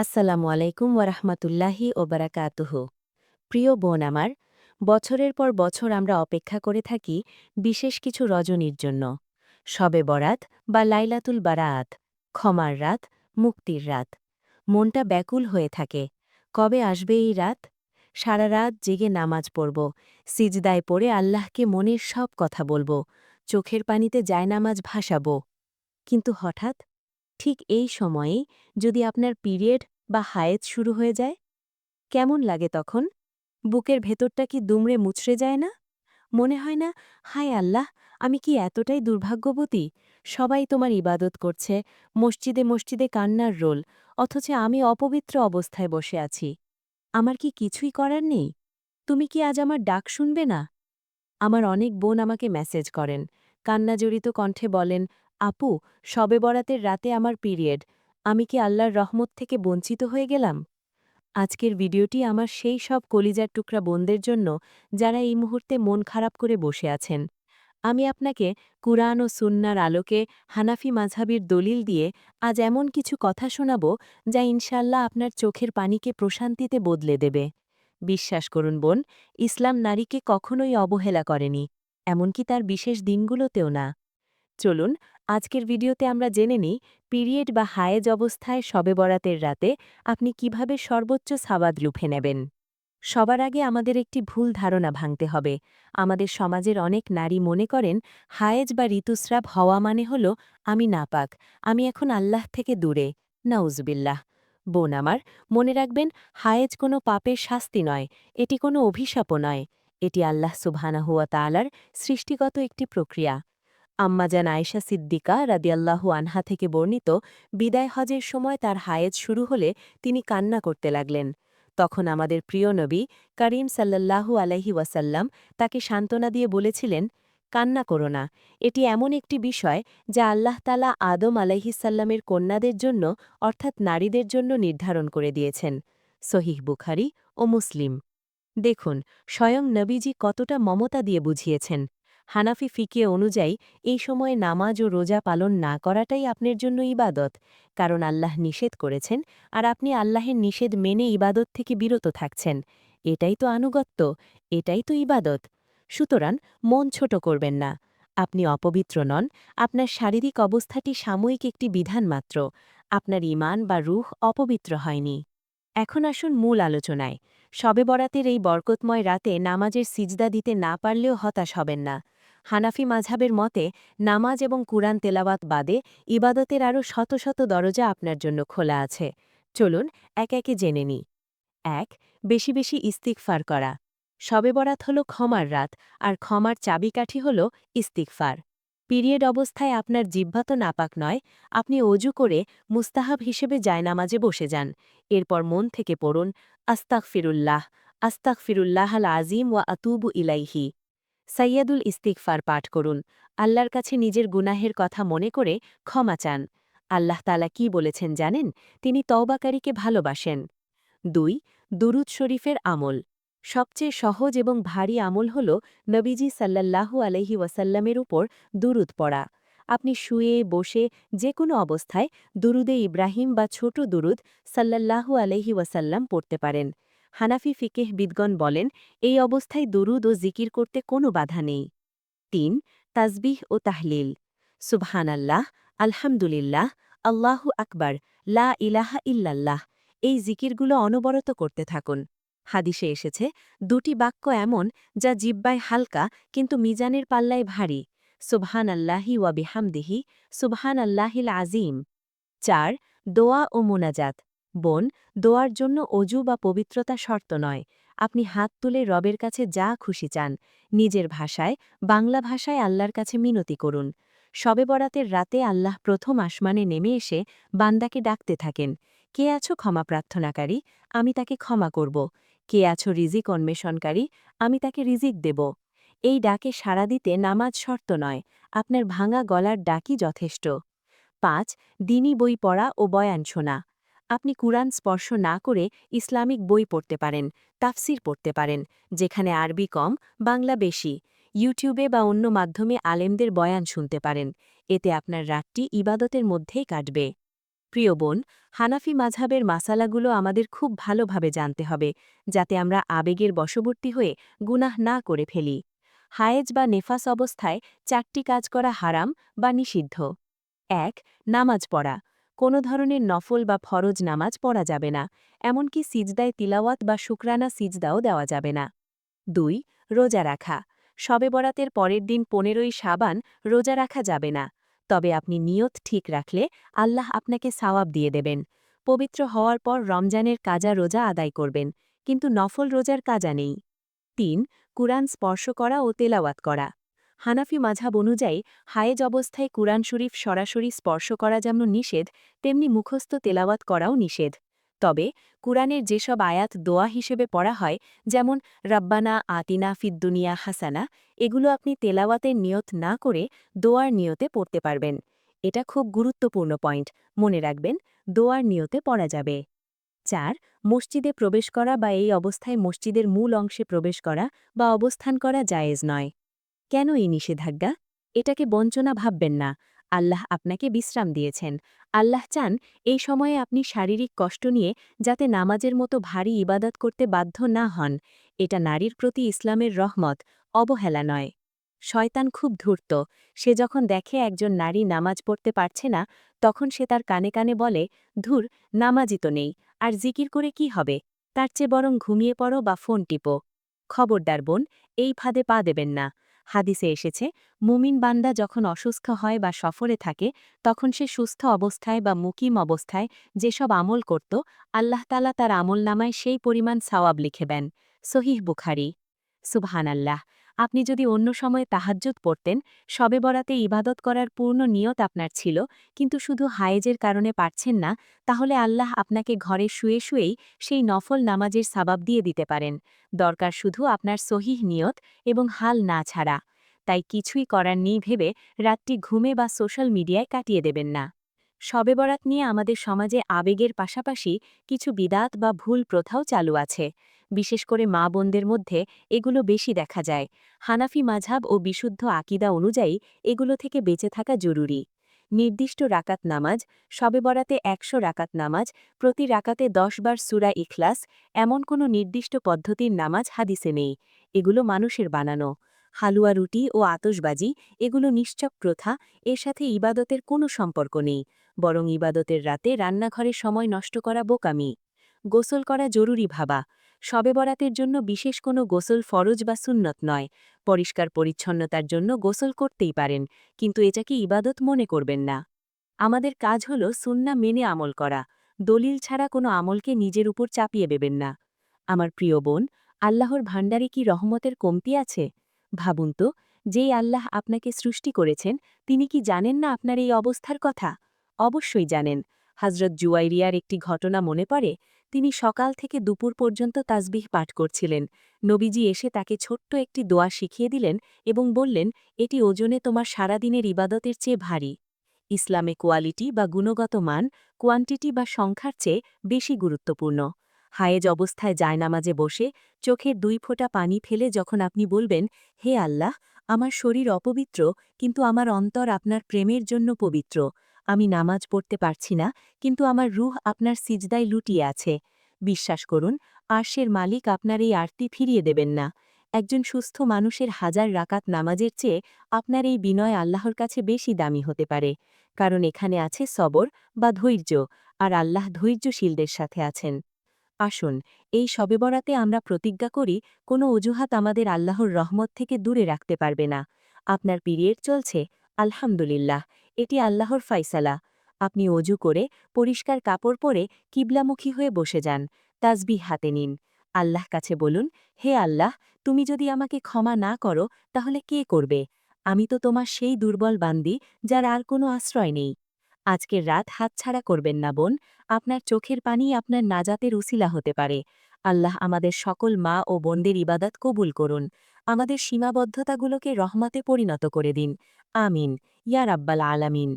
আসসালামু আলাইকুম ওরহমতুল্লাহি ওবরাকাতুহ। প্রিয় বোন আমার, বছরের পর বছর আমরা অপেক্ষা করে থাকি বিশেষ কিছু রজনীর জন্য। শবে বরাত বা লাইলাতুল বারাত, ক্ষমার রাত, মুক্তির রাত। মনটা ব্যাকুল হয়ে থাকে। কবে আসবে এই রাত? সারা রাত জেগে নামাজ পড়ব, সিজদায় পড়ে আল্লাহকে মনের সব কথা বলব, চোখের পানিতে জায়নামাজ ভাসাব। কিন্তু হঠাৎ ঠিক এই সময়েই যদি আপনার পিরিয়ড বা হায়েত শুরু হয়ে যায়? কেমন লাগে তখন? বুকের ভেতরটা কি দুমড়ে মুচড়ে যায় না? মনে হয় না, হায় আল্লাহ, আমি কি এতটাই দুর্ভাগ্যবতী? সবাই তোমার ইবাদত করছে, মসজিদে মসজিদে কান্নার রোল, অথচ আমি অপবিত্র অবস্থায় বসে আছি। আমার কি কিছুই করার নেই? তুমি কি আজ আমার ডাক শুনবে না? আমার অনেক বোন আমাকে মেসেজ করেন, কান্নাজড়িত কণ্ঠে বলেন আপু শবে বরাতের রাতে আমার পিরিয়ড। আমি কি আল্লাহর রহমত থেকে বঞ্চিত হয়ে গেলাম? আজকের ভিডিওটি আমার সেই সব কলিজার টুকরা বোনদের জন্য যারা এই মুহূর্তে মন খারাপ করে বসে আছেন। আমি আপনাকে কুরআন ও সুন্নার আলোকে হানাফি মাঝহাবির দলিল দিয়ে আজ এমন কিছু কথা শোনাব যা ইনশাল্লাহ আপনার চোখের পানিকে প্রশান্তিতে বদলে দেবে। বিশ্বাস করুন বোন, ইসলাম নারীকে কখনোই অবহেলা করেনি, এমনকি তার বিশেষ দিনগুলোতেও না। চলুন আজকের ভিডিওতে আমরা জেনে নিই, পিরিয়ড বা হায়েজ অবস্থায় শবে বরাতের রাতে আপনি কীভাবে সর্বোচ্চ সাবাদ লুফে নেবেন? সবার আগে আমাদের একটি ভুল ধারণা ভাঙতে হবে। আমাদের সমাজের অনেক নারী মনে করেন, হায়েজ বা ঋতুস্রাব হওয়া মানে হল, আমি নাপাক, আমি এখন আল্লাহ থেকে দূরে, নাউজবিল্লাহ। বোন আমার, মনে রাখবেন, হায়েজ কোনো পাপের শাস্তি নয়, এটি কোনো অভিশাপও নয়। এটি আল্লাহ সুবহানাহুয়া তালার সৃষ্টিগত একটি প্রক্রিয়া। আম্মাজান আয়েশা সিদ্দিকা রাদিয়াল্লাহু আনহা থেকে বর্ণিত, বিদায় হজের সময় তার হায়েজ শুরু হলে তিনি কান্না করতে লাগলেন। তখন আমাদের প্রিয় নবী করিম সাল্লাল্লাহু আলাইহি ওয়াসাল্লাম তাকে সান্ত্বনা দিয়ে বলেছিলেন, কান্না করো না। এটি এমন একটি বিষয় যা আল্লাহ তালা আদম আলাইহিসাল্লামের কন্যাদের জন্য, অর্থাৎ নারীদের জন্য নির্ধারণ করে দিয়েছেন। সহিহ বুখারি ও মুসলিম। দেখুন, স্বয়ং নবীজি কতটা মমতা দিয়ে বুঝিয়েছেন। হানাফি ফিকে অনুযায়ী এই সময়ে নামাজ ও রোজা পালন না করাটাই আপনার জন্য ইবাদত। কারণ আল্লাহ নিষেধ করেছেন আর আপনি আল্লাহের নিষেধ মেনে ইবাদত থেকে বিরত থাকছেন। এটাই তো আনুগত্য, এটাই তো ইবাদত। সুতরাং মন ছোট করবেন না। আপনি অপবিত্র নন, আপনার শারীরিক অবস্থাটি সাময়িক একটি বিধান মাত্র। আপনার ইমান বা রুহ অপবিত্র হয়নি। এখন আসুন মূল আলোচনায়। শবে বরাতের এই বরকতময় রাতে নামাজের সিজদা দিতে না পারলেও হতাশ হবেন না। হানাফি মাঝাবের মতে, নামাজ এবং কুরআন তেলাওয়াত বাদে ইবাদতের আরও শত শত দরজা আপনার জন্য খোলা আছে। চলুন এক একে জেনে নি এক, বেশি বেশি ইস্তিকফার করা। শবে বরাত হল ক্ষমার রাত, আর ক্ষমার চাবিকাঠি হল ইস্তিকফার পিরিয়ড অবস্থায় আপনার জিহ্বা তো নাপাক নয়, আপনি অজু করে মুস্তাহাব হিসেবে জায়নামাজে বসে যান। এরপর মন থেকে পড়ুন আস্তাক ফিরুল্লাহ আস্তাক ফিরুল্লাহ আল আজিম ওয়া আতুবু ইলাইহি। সৈয়দুল ইস্তিকফার পাঠ করুন। আল্লাহর কাছে নিজের গুনাহের কথা মনে করে ক্ষমা চান। আল্লাহ তালা কি বলেছেন জানেন? তিনি তওবাকারীকে ভালোবাসেন। দুই, দুরুদ শরীফের আমল। সবচেয়ে সহজ এবং ভারী আমল হল নবীজি সাল্লাল্লাহু আলহি ওয়াসাল্লামের উপর দুরুদ পড়া। আপনি শুয়ে, বসে যে কোনো অবস্থায় দুরুদে ইব্রাহিম বা ছোট দুরুদ সাল্লাল্লাহু আলহি ওয়াসাল্লাম পড়তে পারেন। হানাফি ফিকেহ বিদগণ বলেন, এই অবস্থায় দুরুদ ও জিকির করতে কোনো বাধা নেই। তিন তাজবিহ ও তাহলিল। সুবহান আল্লাহ আলহামদুলিল্লাহ, আল্লাহু আকবার, লা ইলাহা ইল্লাল্লাহ। এই জিকিরগুলো অনবরত করতে থাকুন। হাদিসে এসেছে, দুটি বাক্য এমন, যা জিব্বায় হালকা, কিন্তু মিজানের পাল্লায় ভারী। সুবহান আল্লাহি ওয়া বিহামদিহি সুবহান আল্লাহিল আজিম চার, দোয়া ও মোনাজাত। বোন, দোয়ার জন্য অজু বা পবিত্রতা শর্ত নয়। আপনি হাত তুলে রবের কাছে যা খুশি চান। নিজের ভাষায়, বাংলা ভাষায় আল্লাহর কাছে মিনতি করুন। শবে বরাতের রাতে আল্লাহ প্রথম আসমানে নেমে এসে বান্দাকে ডাকতে থাকেন, কে আছো ক্ষমা প্রার্থনাকারী? আমি তাকে ক্ষমা করব। কে আছো রিজিক অন্বেষণকারী? আমি তাকে রিজিক দেব। এই ডাকে সাড়া দিতে নামাজ শর্ত নয়, আপনার ভাঙা গলার ডাকই যথেষ্ট। পাঁচ, দিনী বই পড়া ও বয়ান শোনা। আপনি কুরআন স্পর্শ না করে ইসলামিক বই পড়তে পারেন, তাফসির পড়তে পারেন, যেখানে আরবি কম, বাংলা বেশি। ইউটিউবে বা অন্য মাধ্যমে আলেমদের বয়ান শুনতে পারেন। এতে আপনার রাতটি ইবাদতের মধ্যেই কাটবে। প্রিয় বোন, হানাফি মাঝহাবের মাসালাগুলো আমাদের খুব ভালোভাবে জানতে হবে, যাতে আমরা আবেগের বশবর্তী হয়ে গুনাহ না করে ফেলি। হায়েজ বা নেফাস অবস্থায় চারটি কাজ করা হারাম বা নিষিদ্ধ। এক, নামাজ পড়া। কোনো ধরনের নফল বা ফরজ নামাজ পড়া যাবে না, এমনকি সিজদায় তিলাওয়াত বা শুকরানা সিজদাও দেওয়া যাবে না। দুই, রোজা রাখা। শবে বরাতের পরের দিন পনেরোই সাবান রোজা রাখা যাবে না। তবে আপনি নিয়ত ঠিক রাখলে আল্লাহ আপনাকে সাওয়াব দিয়ে দেবেন। পবিত্র হওয়ার পর রমজানের কাজা রোজা আদায় করবেন, কিন্তু নফল রোজার কাজা নেই। তিন, কুরআন স্পর্শ করা ও তেলাওয়াত করা। হানাফি মাঝাব অনুযায়ী, হায়েজ অবস্থায় কুরআন শরীফ সরাসরি স্পর্শ করা যেমন নিষেধ, তেমনি মুখস্থ তেলাওয়াত করাও নিষেধ। তবে, কুরআনের যেসব আয়াত দোয়া হিসেবে পড়া হয়, যেমন, রাব্বানা আতিনা ফিদ্দুনিয়া হাসানা এগুলো আপনি তেলাওয়াতের নিয়ত না করে দোয়ার নিয়তে পড়তে পারবেন। এটা খুব গুরুত্বপূর্ণ পয়েন্ট। মনে রাখবেন, দোয়ার নিয়তে পড়া যাবে। চার, মসজিদে প্রবেশ করা বা এই অবস্থায় মসজিদের মূল অংশে প্রবেশ করা বা অবস্থান করা জায়েজ নয়। কেন এই নিষেধাজ্ঞা? এটাকে বঞ্চনা ভাববেন না। আল্লাহ আপনাকে বিশ্রাম দিয়েছেন। আল্লাহ চান এই সময়ে আপনি শারীরিক কষ্ট নিয়ে যাতে নামাজের মতো ভারী ইবাদত করতে বাধ্য না হন। এটা নারীর প্রতি ইসলামের রহমত, অবহেলা নয়। শয়তান খুব ধূর্ত। সে যখন দেখে একজন নারী নামাজ পড়তে পারছে না, তখন সে তার কানে কানে বলে, ধুর, নামাজই তো নেই। আর জিকির করে কি হবে? তার চেয়ে বরং ঘুমিয়ে পড়ো বা ফোন টিপো। খবরদার বোন, এই ফাঁদে পা দেবেন না। হাদিসে এসেছে, মুমিন বান্দা যখন অসুস্থ হয় বা সফরে থাকে, তখন সে সুস্থ অবস্থায় বা মুকিম অবস্থায় যেসব আমল করত আল্লাহতালা তার আমল নামায় সেই পরিমাণ সাওয়াব লিখে দেন। সহিহ বুখারি সুবহান আল্লাহ আপনি যদি অন্য সময়ে তাহাজ্জুদ পড়তেন সবে বরাতে ইবাদত করার পূর্ণ নিয়ত আপনার ছিল, কিন্তু শুধু হায়েজের কারণে পারছেন না, তাহলে আল্লাহ আপনাকে ঘরে শুয়ে শুয়েই সেই নফল নামাজের সাবাব দিয়ে দিতে পারেন। দরকার শুধু আপনার সহিহ নিয়ত এবং হাল না ছাড়া। তাই কিছুই করার নেই ভেবে রাতটি ঘুমে বা সোশ্যাল মিডিয়ায় কাটিয়ে দেবেন না। শবে বরাত নিয়ে আমাদের সমাজে আবেগের পাশাপাশি কিছু বিদাত বা ভুল প্রথাও চালু আছে। বিশেষ করে মা বোনদের মধ্যে এগুলো বেশি দেখা যায়। হানাফি মাঝাব ও বিশুদ্ধ আকিদা অনুযায়ী এগুলো থেকে বেঁচে থাকা জরুরি। নির্দিষ্ট রাকাত নামাজ শবে বরাতে একশো রাকাত নামাজ, প্রতি রাকাতে দশ বার সুরা ইখলাস, এমন কোনো নির্দিষ্ট পদ্ধতির নামাজ হাদিসে নেই। এগুলো মানুষের বানানো। হালুয়া রুটি ও আতসবাজি এগুলো নিশ্চক প্রথা, এর সাথে ইবাদতের কোনো সম্পর্ক নেই। বরং ইবাদতের রাতে রান্নাঘরে সময় নষ্ট করা বোকামি, গোসল করা জরুরি ভাবা, শবে বরাতের জন্য বিশেষ কোনো গোসল ফরজ বা সুন্নত নয়। পরিষ্কার পরিচ্ছন্নতার জন্য গোসল করতেই পারেন, কিন্তু এটাকে ইবাদত মনে করবেন না। আমাদের কাজ হল সুন্না মেনে আমল করা, দলিল ছাড়া কোনো আমলকে নিজের উপর চাপিয়ে দেবেন না। আমার প্রিয় বোন, আল্লাহর ভাণ্ডারে কি রহমতের কমতি আছে? ভাবুন তো, যেই আল্লাহ আপনাকে সৃষ্টি করেছেন, তিনি কি জানেন না আপনার এই অবস্থার কথা? অবশ্যই জানেন। হজরত জুয়াইরিয়ার একটি ঘটনা মনে পড়ে, তিনি সকাল থেকে দুপুর পর্যন্ত তাসবিহ পাঠ করছিলেন। নবীজি এসে তাকে ছোট্ট একটি দোয়া শিখিয়ে দিলেন এবং বললেন, এটি ওজনে তোমার সারাদিনের ইবাদতের চেয়ে ভারী। ইসলামে কোয়ালিটি বা গুণগত মান, কোয়ান্টিটি বা সংখ্যার চেয়ে বেশি গুরুত্বপূর্ণ। হায়েজ অবস্থায় জায়নামাজে বসে চোখের দুই ফোঁটা পানি ফেলে যখন আপনি বলবেন, হে আল্লাহ, আমার শরীর অপবিত্র, কিন্তু আমার অন্তর আপনার প্রেমের জন্য পবিত্র। আমি নামাজ পড়তে পারছি না, কিন্তু আমার রুহ আপনার সিজদায় লুটিয়ে আছে। বিশ্বাস করুন, আরশের মালিক আপনার এই আরতি ফিরিয়ে দেবেন না। একজন সুস্থ মানুষের হাজার রাকাত নামাজের চেয়ে আপনার এই বিনয় আল্লাহর কাছে বেশি দামি হতে পারে, কারণ এখানে আছে সবর বা ধৈর্য, আর আল্লাহ ধৈর্যশীলদের সাথে আছেন। আসুন, এই শবে বরাতে আমরা প্রতিজ্ঞা করি, কোনো অজুহাত আমাদের আল্লাহর রহমত থেকে দূরে রাখতে পারবে না। আপনার পিরিয়ড চলছে, আলহামদুলিল্লাহ। এটি আল্লাহর ফাইসালা। আপনি অজু করে, পরিষ্কার কাপড় পরে, কিবলামুখী হয়ে বসে যান। তাজবিহ হাতে নিন। আল্লাহ কাছে বলুন, হে আল্লাহ, তুমি যদি আমাকে ক্ষমা না করো, তাহলে কে করবে? আমি তো তোমার সেই দুর্বল বান্দি, যার আর কোনো আশ্রয় নেই। আজকের রাত হাতছাড়া করবেন না, বোন। আপনার চোখের পানি আপনার নাজাতের উসিলা হতে পারে। আল্লাহ আমাদের সকল মা ও বোনদের ইবাদত কবুল করুন। আমাদের সীমাবদ্ধতাগুলোকে রহমাতে পরিণত করে দিন। আমিন, ইয়া রাব্বাল আলামিন।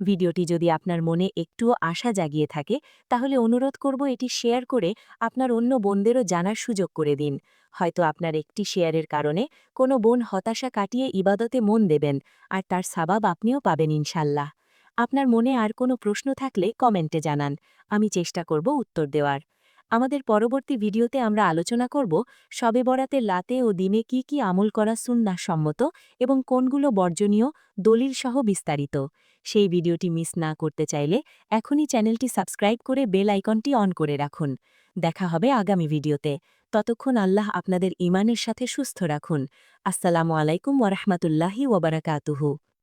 ভিডিওটি যদি আপনার মনে একটুও আশা জাগিয়ে থাকে, তাহলে অনুরোধ করব এটি শেয়ার করে আপনার অন্য বোনদেরও জানার সুযোগ করে দিন। হয়তো আপনার একটি শেয়ারের কারণে কোনো বোন হতাশা কাটিয়ে ইবাদতে মন দেবেন, আর তার সাবাব আপনিও পাবেন ইনশাল্লাহ। আপনার মনে আর কোনো প্রশ্ন থাকলে কমেন্টে জানান, আমি চেষ্টা করব উত্তর দেওয়ার। আমাদের পরবর্তী ভিডিওতে আমরা আলোচনা করব শবে বরাতে লাতে ও দিনে কি কি আমল করা সুন্নাহ সম্মত এবং কোনগুলো বর্জনীয় দলিল সহ বিস্তারিত। সেই ভিডিওটি মিস না করতে চাইলে এখনই চ্যানেলটি সাবস্ক্রাইব করে বেল আইকনটি অন করে রাখুন। দেখা হবে আগামী ভিডিওতে। ততক্ষণ আল্লাহ আপনাদের ইমানের সাথে সুস্থ রাখুন। আসসালামু আলাইকুম ওরহমতুল্লাহি ওবরাকাতুহু